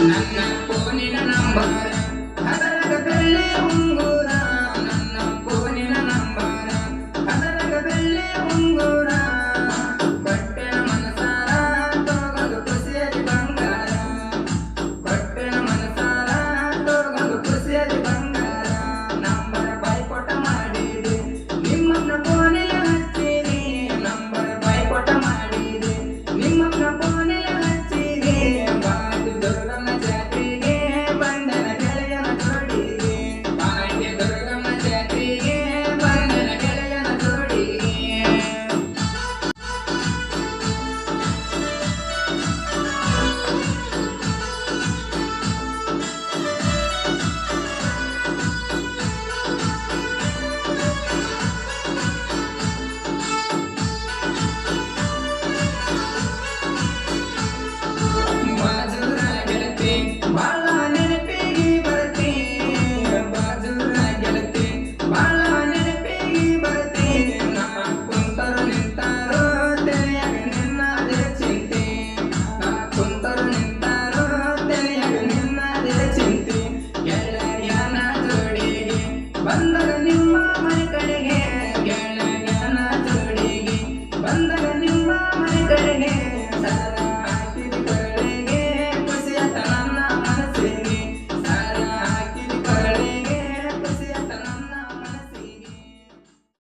ನನ್ನ ಫೋನಿನ ನಂಬರ್ ಅದರ ಬಂದದ ನಿಮ್ಮ ಮನೆ ಕಡೆಗೆ ಗೆಳೆಯನ ಜೋಡಿಗೆ ಬಂದದ ನಿಮ್ಮ ಮನೆ ಕಡೆಗೆ